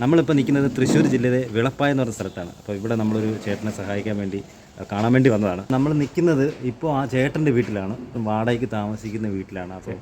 നമ്മളിപ്പോൾ നിൽക്കുന്നത് തൃശ്ശൂർ ജില്ലയിലെ വിളപ്പായ എന്ന് പറഞ്ഞ സ്ഥലത്താണ്. അപ്പോൾ ഇവിടെ നമ്മളൊരു ചേട്ടനെ സഹായിക്കാൻ വേണ്ടി കാണാൻ വേണ്ടി വന്നതാണ്. നമ്മൾ നിൽക്കുന്നത് ഇപ്പോൾ ആ ചേട്ടന്റെ വീട്ടിലാണ് വാടകയ്ക്ക് താമസിക്കുന്ന വീട്ടിലാണ്. അപ്പോൾ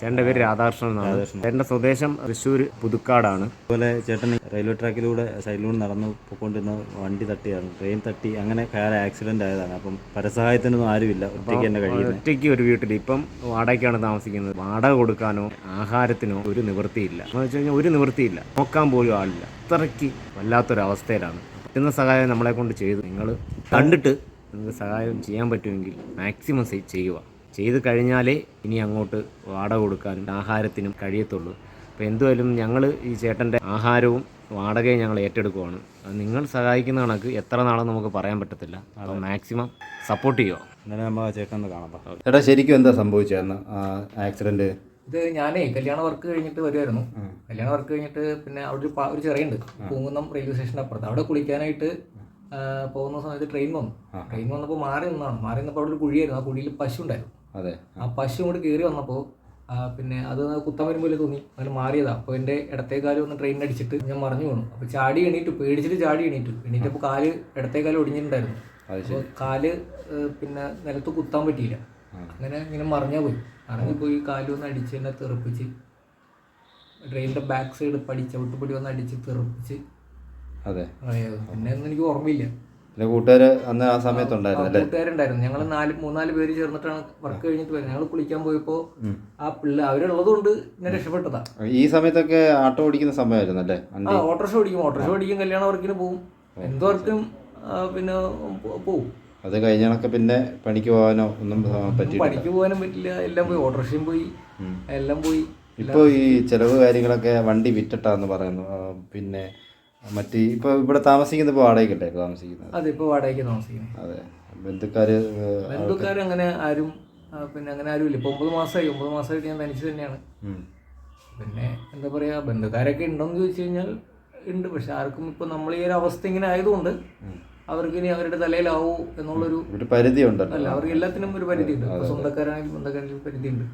ചേട്ടന്റെ പേര് രാധാകൃഷ്ണൻ എന്നാണ്. ചേട്ടന്റെ സ്വദേശം തൃശ്ശൂർ പുതുക്കാടാണ്. അതുപോലെ ചേട്ടൻ റെയിൽവേ ട്രാക്കിലൂടെ സൈഡിലൂടെ നടന്നു പോയിക്കൊണ്ടിരുന്ന വണ്ടി തട്ടിയാണ്. ട്രെയിൻ തട്ടി അങ്ങനെ കാർ ആക്സിഡന്റ് ആയതാണ്. അപ്പം പരസഹായത്തിനൊന്നും ആരുമില്ല. ഒറ്റയ്ക്ക് തന്നെ കഴിയും ഒറ്റയ്ക്ക് ഒരു വീട്ടിൽ ഇപ്പം വാടകയ്ക്കാണ് താമസിക്കുന്നത്. വാടക കൊടുക്കാനോ ആഹാരത്തിനോ ഒരു നിവൃത്തിയില്ല. എന്ന് വെച്ച് കഴിഞ്ഞാൽ ഒരു നിവൃത്തിയില്ല. നോക്കാൻ പോലും ആളില്ല. അത്രയ്ക്ക് വല്ലാത്തൊരവസ്ഥയിലാണ്. പറ്റുന്ന സഹായം നമ്മളെ കൊണ്ട് ചെയ്തു. നിങ്ങൾ കണ്ടിട്ട് നിങ്ങൾക്ക് സഹായം ചെയ്യാൻ പറ്റുമെങ്കിൽ മാക്സിമം ചെയ്യുക. ചെയ്ത് കഴിഞ്ഞാലേ ഇനി അങ്ങോട്ട് വാടക കൊടുക്കാനും ആഹാരത്തിനും കഴിയത്തുള്ളൂ. അപ്പോൾ എന്തുമായാലും ഞങ്ങൾ ഈ ചേട്ടന്റെ ആഹാരവും വാടകയും ഞങ്ങൾ ഏറ്റെടുക്കുവാണ്. അത് നിങ്ങൾ സഹായിക്കുന്ന കണക്ക് എത്ര നാളെന്ന് നമുക്ക് പറയാൻ പറ്റത്തില്ല. അപ്പോൾ മാക്സിമം സപ്പോർട്ട് ചെയ്യുക എന്നാലും നമ്മൾ ചേട്ടൻ ഒന്ന് കാണാം ചേട്ടാ ശരിക്കും എന്താ സംഭവിച്ചതെന്ന്? ആക്സിഡന്റ് ഇത് ഞാനേ കല്യാണ വർക്ക് കഴിഞ്ഞിട്ട് വരുമായിരുന്നു കല്യാണ വർക്ക് കഴിഞ്ഞിട്ട് പിന്നെ അവിടെ ഒരു ഒരു ചെറിയുണ്ട്. പൂങ്കുന്നം റെയിൽവേ സ്റ്റേഷന്റെ അപ്പുറത്ത്. അവിടെ കുളിക്കാനായിട്ട് പോകുന്ന സമയത്ത് ട്രെയിൻ വന്നു. ട്രെയിൻ വന്നപ്പോൾ മാറി നിന്നാണ് മാറി നിന്നപ്പോൾ അവിടെ ഒരു കുഴിയായിരുന്നു. ആ കുഴിയിൽ പശു ഉണ്ടായിരുന്നു. അതെ. ആ പശു കൊണ്ട് കയറി വന്നപ്പോൾ പിന്നെ അത് കുത്താൻ വരുമ്പോൾ തോന്നി? അങ്ങനെ മാറിയതാ. അപ്പോൾ എന്റെ ഇടത്തേക്കാലം ഒന്ന് ട്രെയിൻ അടിച്ചിട്ട് ഞാൻ മറിഞ്ഞു വീണു അപ്പോൾ ചാടി എണീറ്റു പേടിച്ചിട്ട് ചാടി എണീറ്റു. എണീറ്റപ്പോൾ കാൽ ഇടത്തേക്കാലം ഒടിഞ്ഞിട്ടുണ്ടായിരുന്നു. അപ്പോൾ കാൽ പിന്നെ നിലത്ത് കുത്താൻ പറ്റിയില്ല. അങ്ങനെ ഇങ്ങനെ മറിഞ്ഞാ പോയി. മറിഞ്ഞു പോയി കാൽ ഒന്ന് അടിച്ച് എന്നെ തെറിപ്പിച്ച് ട്രെയിനിന്റെ ബാക്ക് സൈഡ് പടി ചവിട്ടുപടി വന്ന് അടിച്ച് തെറിപ്പിച്ച് അതെ. പിന്നെ ഒന്നും എനിക്ക് ഓർമ്മയില്ല. പിന്നെ കൂട്ടുകാര് അന്ന് ആ സമയത്തുണ്ടായിരുന്നു അല്ലേ? കൂട്ടുകാരുണ്ടായിരുന്നു. ഞങ്ങൾ നാല് മൂന്നാൽ പേര് ചേർന്നിട്ടാണ് വർക്ക് കഴിഞ്ഞിട്ട് വരുന്നത്. ഞങ്ങൾ കുളിക്കാൻ പോയപ്പോ ആ പിള്ള അവരുള്ളത് കൊണ്ട് ഞാൻ രക്ഷപ്പെട്ടതാ. ഈ സമയത്തൊക്കെ ആട്ടോ ഓടിക്കുന്ന സമയമായിരുന്നു അല്ലേ? ആ ഓട്ടോറിക്ഷ ഓടിക്കും. ഓട്ടോറിക്ഷ ഓടിക്കും കല്യാണ വർക്കിന് പോകും എന്തോർക്കും പിന്നെ പോകും പോവും. അത് കഴിഞ്ഞണൊക്കെ പിന്നെ പണിക്ക് പോകാനോ ഒന്നും പറ്റി പണിക്ക് പോകാനും പറ്റില്ല. എല്ലാം പോയി. ഓട്ടോറിക്ഷയും പോയി. എല്ലാം പോയി. ഇപ്പോൾ ഈ ചെലവ് കാര്യങ്ങളൊക്കെ വണ്ടി വിറ്റിട്ടാന്ന് പറയുന്നു. പിന്നെ മറ്റ് ഇപ്പോൾ ഇവിടെ താമസിക്കുന്നത് ഇപ്പോൾ വാടകയ്ക്കല്ലേ താമസിക്കുന്നത്? അതെ ഇപ്പൊ വാടകയ്ക്ക് താമസിക്കുന്നു. അതെ. ബന്ധുക്കാര് ബന്ധുക്കാർ അങ്ങനെ ആരും പിന്നെ അങ്ങനെ ആരും ഇല്ല. ഇപ്പൊ ഒമ്പത് മാസമായി ഒമ്പത് മാസമായിട്ട് ഞാൻ തനിച്ച് തന്നെയാണ്. പിന്നെ എന്താ പറയാ ബന്ധുക്കാരൊക്കെ ഉണ്ടോന്ന് ചോദിച്ചു കഴിഞ്ഞാൽ ഉണ്ട്. പക്ഷെ ആർക്കും ഇപ്പൊ നമ്മൾ ഈ ഒരു അവസ്ഥ ഇങ്ങനെ ആയതുകൊണ്ട് അവർക്ക് ഇനി അവരുടെ തലയിലാവൂ എന്നുള്ളൊരു പരിധി ഉണ്ടല്ലോ അല്ല അവർക്ക് എല്ലാത്തിനും ഒരു പരിധി ഉണ്ട് ഇപ്പൊ സ്വന്തക്കാരാണെങ്കിലും ബന്ധക്കാരാണെങ്കിലും പരിധി ഉണ്ട്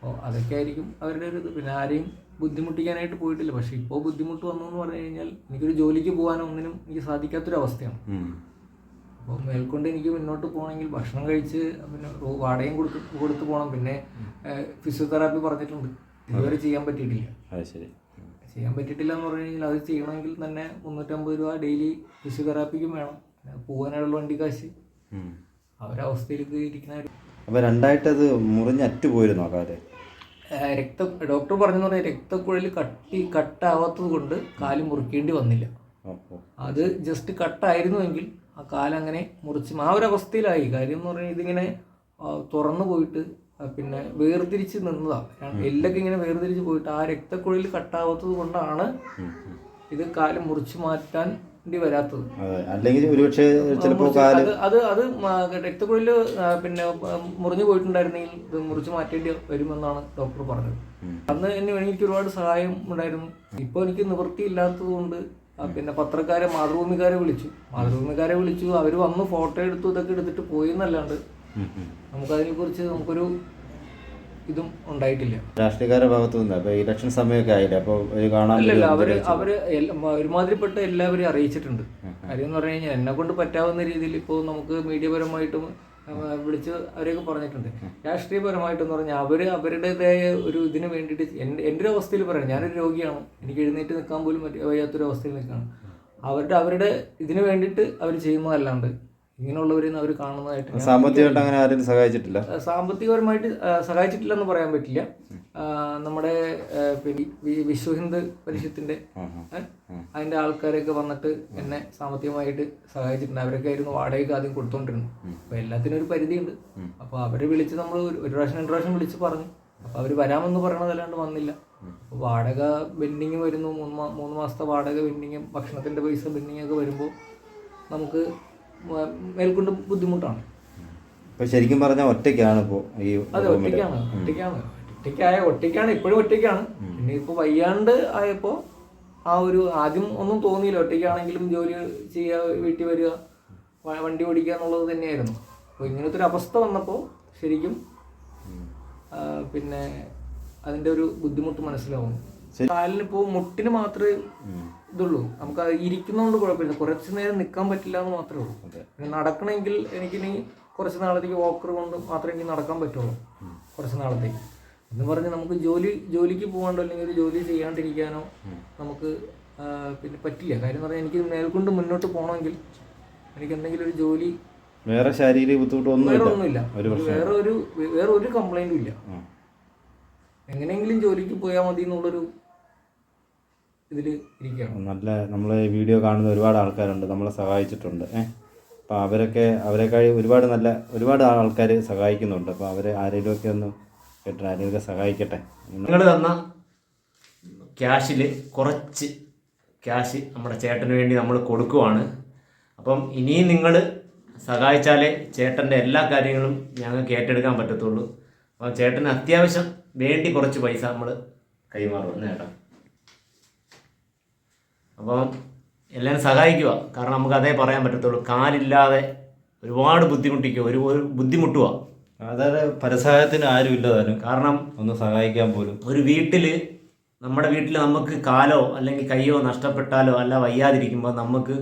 അപ്പോൾ അതൊക്കെ ആയിരിക്കും അവരുടെ ഒരു ഇത്. പിന്നെ ആരെയും ബുദ്ധിമുട്ടിക്കാനായിട്ട് പോയിട്ടില്ല. പക്ഷെ ഇപ്പോൾ ബുദ്ധിമുട്ട് വന്നു എന്ന് പറഞ്ഞു കഴിഞ്ഞാൽ എനിക്കൊരു ജോലിക്ക് പോകാനോ ഒന്നിനും എനിക്ക് സാധിക്കാത്തൊരു അവസ്ഥയാണ് അപ്പോൾ മേൽക്കൊണ്ട് എനിക്ക് മുന്നോട്ട് പോകണമെങ്കിൽ ഭക്ഷണം കഴിച്ച് പിന്നെ വാടകയും കൊടുത്ത് കൊടുത്ത് പോകണം. പിന്നെ ഫിസിയോതെറാപ്പി പറഞ്ഞിട്ടുണ്ട്. ഇതുവരെ ചെയ്യാൻ പറ്റിയിട്ടില്ല. ചെയ്യാൻ പറ്റിയിട്ടില്ല എന്ന് പറഞ്ഞു കഴിഞ്ഞാൽ അത് ചെയ്യണമെങ്കിൽ തന്നെ മുന്നൂറ്റമ്പത് രൂപ ഡെയിലി ഫിസിയോതെറാപ്പിക്കും വേണം. പോകാനുള്ള വണ്ടി കാശ്. അവരവസ്ഥയിലേക്ക് ഇരിക്കുന്ന അപ്പോൾ രണ്ടായിട്ടത് മുറിഞ്ഞറ്റുപോയിരുന്നു ആ ഏഹ് രക്ത ഡോക്ടർ പറഞ്ഞെന്ന് പറഞ്ഞാൽ രക്തക്കുഴൽ കട്ടി കട്ടാവാത്തത് കൊണ്ട് കാൽ മുറിക്കേണ്ടി വന്നില്ല. അത് ജസ്റ്റ് കട്ടായിരുന്നുവെങ്കിൽ ആ കാലങ്ങനെ മുറിച്ച് ആ ഒരു അവസ്ഥയിലായി. കാര്യം എന്ന് പറഞ്ഞാൽ ഇതിങ്ങനെ തുറന്നു പോയിട്ട് പിന്നെ വേർതിരിച്ച് നിന്നതാണ് എല്ലൊക്കെ ഇങ്ങനെ വേർതിരിച്ച് പോയിട്ട് ആ രക്തക്കുഴൽ കട്ടാവാത്തത് കൊണ്ടാണ് ഇത് കാൽ മുറിച്ച് മാറ്റാൻ വരാത്തത്. അല്ലെങ്കിൽ ഒരുപക്ഷെ ചിലപ്പോൾ അത് അത് രക്തക്കുഴൽ പിന്നെ മുറിഞ്ഞു പോയിട്ടുണ്ടായിരുന്നെങ്കിൽ ഇത് മുറിച്ച് മാറ്റേണ്ടി വരുമെന്നാണ് ഡോക്ടർ പറഞ്ഞത്. അന്ന് എന്നെ എനിക്ക് ഒരുപാട് സഹായം ഉണ്ടായിരുന്നു. ഇപ്പോൾ എനിക്ക് നിവൃത്തിയില്ലാത്തത് കൊണ്ട് പിന്നെ പത്രക്കാരെ മാതൃഭൂമിക്കാരെ വിളിച്ചു. മാതൃഭൂമിക്കാരെ വിളിച്ചു. അവർ വന്ന് ഫോട്ടോ എടുത്തു ഇതൊക്കെ എടുത്തിട്ട് പോയി എന്നല്ലാണ്ട് നമുക്കതിനെക്കുറിച്ച് ഉം. നമുക്കതിനെ കുറിച്ച് നമുക്കൊരു ഇതും ഉണ്ടായിട്ടില്ല. രാഷ്ട്രീയക്കാരുടെ ഭാഗത്തു നിന്ന്. അപ്പോൾ ഇലക്ഷൻ സമയമൊക്കെ ആയില്ല? അപ്പോൾ കാണാൻ അവർ അവർ ഒരുമാതിരിപ്പെട്ട എല്ലാവരെയും അറിയിച്ചിട്ടുണ്ട്. കാര്യം എന്ന് പറഞ്ഞു കഴിഞ്ഞാൽ എന്നെ കൊണ്ട് പറ്റാവുന്ന രീതിയിൽ ഇപ്പോൾ നമുക്ക് മീഡിയപരമായിട്ടും വിളിച്ച് അവരെയൊക്കെ പറഞ്ഞിട്ടുണ്ട്. രാഷ്ട്രീയപരമായിട്ടെന്ന് പറഞ്ഞാൽ അവർ അവരുടേതായ ഒരു ഇതിന് വേണ്ടിയിട്ട് എന്റെ എന്റെ ഒരു അവസ്ഥയിൽ പറയാം ഞാനൊരു രോഗിയാണ്. എനിക്ക് എഴുന്നേറ്റ് നിൽക്കാൻ പോലും വയ്യാത്തൊരു അവസ്ഥയിൽ നിൽക്കുകയാണ്. അവരുടെ അവരുടെ ഇതിന് വേണ്ടിയിട്ട് അവർ ചെയ്യുന്നതല്ലാണ്ട് ഇങ്ങനെയുള്ളവരെയും അവർ കാണുന്നതായിട്ട് സാമ്പത്തികമായിട്ട് അങ്ങനെ ആരും സഹായിച്ചിട്ടില്ല? സാമ്പത്തികപരമായിട്ട് സഹായിച്ചിട്ടില്ല എന്ന് പറയാൻ പറ്റില്ല. നമ്മുടെ വിശ്വ ഹിന്ദു പരിഷത്തിന്റെ അതിന്റെ ആൾക്കാരൊക്കെ വന്നിട്ട് എന്നെ സാമ്പത്തികമായിട്ട് സഹായിച്ചിട്ടുണ്ട്. അവരൊക്കെ ആയിരുന്നു വാടകയ്ക്ക് ആദ്യം കൊടുത്തോണ്ടിരുന്നു. അപ്പൊ എല്ലാത്തിനും ഒരു പരിധിയുണ്ട്. അപ്പൊ അവരെ വിളിച്ച് നമ്മൾ ഒരു പ്രാവശ്യം രണ്ട് പ്രാവശ്യം വിളിച്ച് പറഞ്ഞു. അപ്പൊ അവർ വരാമെന്ന് പറയണതല്ലാണ്ട് വന്നില്ല. വാടക ബെൻഡിങ് വരുന്നു. മൂന്ന് മൂന്ന് മാസത്തെ വാടക ബെൻഡിങ്ങും ഭക്ഷണത്തിന്റെ പൈസ ബെൻഡിങ് ഒക്കെ വരുമ്പോൾ നമുക്ക് മേൽക്കൊണ്ട് ബുദ്ധിമുട്ടാണ്. ശരിക്കും പറഞ്ഞാൽ ഒറ്റയ്ക്കാണ് ഇപ്പോ ഈ അതെ ഒറ്റയ്ക്കാണ് ഒറ്റയ്ക്കാണ്. ഒറ്റയ്ക്കായ ഒറ്റയ്ക്കാണ് ഇപ്പോഴും ഒറ്റയ്ക്കാണ്. പിന്നെ ഇപ്പൊ വയ്യാണ്ട് ആയപ്പോ ആ ഒരു ആദ്യം ഒന്നും തോന്നിയില്ല. ഒറ്റയ്ക്കാണെങ്കിലും ജോലി ചെയ്യുക വീട്ടിൽ വരിക വണ്ടി ഓടിക്കുക എന്നുള്ളത് തന്നെയായിരുന്നു. അപ്പോൾ ഇങ്ങനത്തെ ഒരു അവസ്ഥ വന്നപ്പോൾ ശരിക്കും പിന്നെ അതിന്റെ ഒരു ബുദ്ധിമുട്ട് മനസ്സിലാവും കാലിന് ഇപ്പോൾ മുട്ടിന് മാത്രമേ ഇതുള്ളൂ. നമുക്ക് ഇരിക്കുന്നതുകൊണ്ട് കുഴപ്പമില്ല. കുറച്ച് നേരം നിൽക്കാൻ പറ്റില്ല എന്ന് മാത്രമേ ഉള്ളൂ. പിന്നെ നടക്കണമെങ്കിൽ എനിക്കിനി കുറച്ച് നാളത്തേക്ക് വോക്കർ കൊണ്ട് മാത്രമേ എനിക്ക് നടക്കാൻ പറ്റുള്ളൂ. കുറച്ച് നാളത്തേക്ക്. എന്ന് പറഞ്ഞ് നമുക്ക് ജോലി ജോലിക്ക് പോകാണ്ടോ അല്ലെങ്കിൽ ഒരു ജോലി ചെയ്യാണ്ടിരിക്കാനോ നമുക്ക് പിന്നെ പറ്റില്ല. കാര്യം എന്ന് പറഞ്ഞാൽ എനിക്ക് മേൽക്കൊണ്ട് മുന്നോട്ട് പോകണമെങ്കിൽ എനിക്ക് എന്തെങ്കിലും ഒരു ജോലി വേറെ ശാരീരിക വേറെ ബുദ്ധിമുട്ടൊന്നുമില്ല ഒന്നുമില്ല വേറെ ഒരു വേറെ ഒരു കംപ്ലൈന്റും ഇല്ല. എങ്ങനെയെങ്കിലും ജോലിക്ക് പോയാൽ മതി എന്നുള്ളൊരു ഇതിൽ ഇരിക്കുകയാണ്. നല്ല നമ്മളെ വീഡിയോ കാണുന്ന ഒരുപാട് ആൾക്കാരുണ്ട് നമ്മളെ സഹായിച്ചിട്ടുണ്ട്. ഏഹ് അപ്പോൾ അവരൊക്കെ അവരെക്കാൾ ഒരുപാട് നല്ല ഒരുപാട് ആൾക്കാർ സഹായിക്കുന്നുണ്ട്. അപ്പോൾ അവരെ ആരെങ്കിലുമൊക്കെ ഒന്ന് കേട്ടോ ആരെങ്കിലുമൊക്കെ സഹായിക്കട്ടെ. നിങ്ങൾ തന്ന ക്യാഷിൽ കുറച്ച് ക്യാഷ് നമ്മുടെ ചേട്ടന് വേണ്ടി നമ്മൾ കൊടുക്കുവാണ്. അപ്പം ഇനിയും നിങ്ങൾ സഹായിച്ചാലേ ചേട്ടന്റെ എല്ലാ കാര്യങ്ങളും ഞങ്ങൾക്ക് ഏറ്റെടുക്കാൻ പറ്റത്തുള്ളൂ. അപ്പം ചേട്ടന് അത്യാവശ്യം വേണ്ടി കുറച്ച് പൈസ നമ്മൾ കൈമാറും. ചേട്ടാ? അപ്പം എല്ലാവരും സഹായിക്കുക. കാരണം നമുക്ക് അതേ പറയാൻ പറ്റത്തുള്ളൂ. കാലില്ലാതെ ഒരുപാട് ബുദ്ധിമുട്ടിക്കുക. ഒരു ഒരു ബുദ്ധിമുട്ടുക. അതായത് പരസഹായത്തിന് ആരും ഇല്ലതാനും കാരണം ഒന്ന് സഹായിക്കാൻ പോലും. ഒരു വീട്ടിൽ നമ്മുടെ വീട്ടിൽ നമുക്ക് കാലോ അല്ലെങ്കിൽ കൈയോ നഷ്ടപ്പെട്ടാലോ അല്ല വയ്യാതിരിക്കുമ്പോൾ നമുക്ക്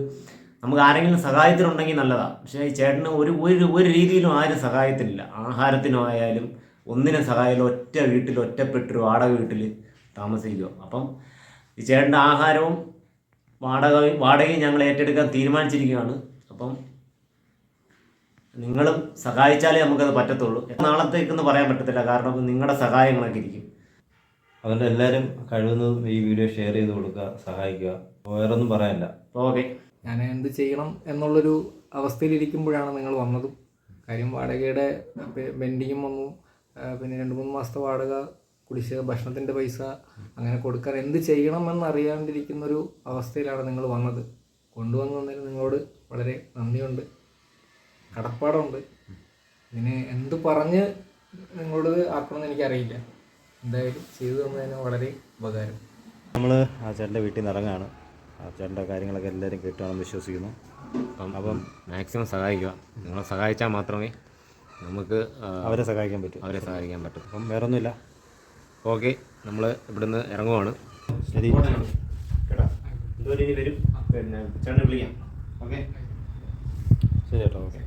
നമുക്ക് ആരെങ്കിലും സഹായത്തിനുണ്ടെങ്കിൽ നല്ലതാണ് പക്ഷേ ഈ ചേട്ടന് ഒരു ഒരു ഒരു രീതിയിലും ആരും സഹായത്തിനില്ല. ആഹാരത്തിനോ ആയാലും ഒന്നിനും സഹായമില്ല. ഒറ്റ വീട്ടിൽ ഒറ്റപ്പെട്ടൊരു വാടക വീട്ടിൽ താമസിക്കുക. അപ്പം ഈ ചേട്ടന്റെ ആഹാരവും വാടക വാടകയും ഞങ്ങൾ ഏറ്റെടുക്കാൻ തീരുമാനിച്ചിരിക്കുകയാണ്. അപ്പം നിങ്ങളും സഹായിച്ചാലേ നമുക്കത് പറ്റത്തുള്ളൂ. നാളത്തേക്കെന്ന് പറയാൻ പറ്റത്തില്ല. കാരണം നിങ്ങളുടെ സഹായങ്ങളൊക്കെ ഇരിക്കും. അതുകൊണ്ട് എല്ലാവരും കഴിവുന്നതും ഈ വീഡിയോ ഷെയർ ചെയ്ത് കൊടുക്കുക സഹായിക്കുക. വേറെ ഒന്നും പറയാനില്ല. ഓക്കെ. ഞാൻ എന്ത് ചെയ്യണം എന്നുള്ളൊരു അവസ്ഥയിലിരിക്കുമ്പോഴാണ് നിങ്ങൾ വന്നതും. കാര്യം വാടകയുടെ ബെൻഡിങ്ങും വന്നു. പിന്നെ രണ്ട് മൂന്ന് മാസത്തെ വാടക കുടിശ്ശിക ഭക്ഷണത്തിന്റെ പൈസ അങ്ങനെ കൊടുക്കാൻ എന്ത് ചെയ്യണമെന്ന് അറിയാണ്ടിരിക്കുന്നൊരു അവസ്ഥയിലാണ് നിങ്ങൾ വന്നത്. കൊണ്ടുവന്നതിന് നിങ്ങളോട് വളരെ നന്ദിയുണ്ട്. കടപ്പാടുണ്ട്. ഇതിനെ എന്ത് പറഞ്ഞ് നിങ്ങളോട് ആക്കണമെന്ന് എനിക്കറിയില്ല. എന്തായാലും ചെയ്തു തന്നതിന് വളരെ ഉപകാരം. നമ്മൾ ആ ചേട്ടന്റെ വീട്ടിൽ നിന്ന് ഇറങ്ങാണ്. ആ ചേട്ടന്റെ കാര്യങ്ങളൊക്കെ എല്ലാവരും കേട്ടുവാണെന്ന് വിശ്വസിക്കുന്നു. അപ്പം അപ്പം മാക്സിമം സഹായിക്കുക. നിങ്ങളെ സഹായിച്ചാൽ മാത്രമേ നമുക്ക് അവരെ സഹായിക്കാൻ പറ്റും. അവരെ സഹായിക്കാൻ പറ്റും അപ്പം വേറൊന്നുമില്ല. ഓക്കെ നമ്മൾ ഇവിടുന്ന് ഇറങ്ങുവാണ്. ശരി. കേട്ടോ. ഇതുവരെ ഇനി വരും. പിന്നെ ചേട്ടനെ വിളിക്കാം. ഓക്കെ? ശരി ചേട്ടാ ഓക്കെ.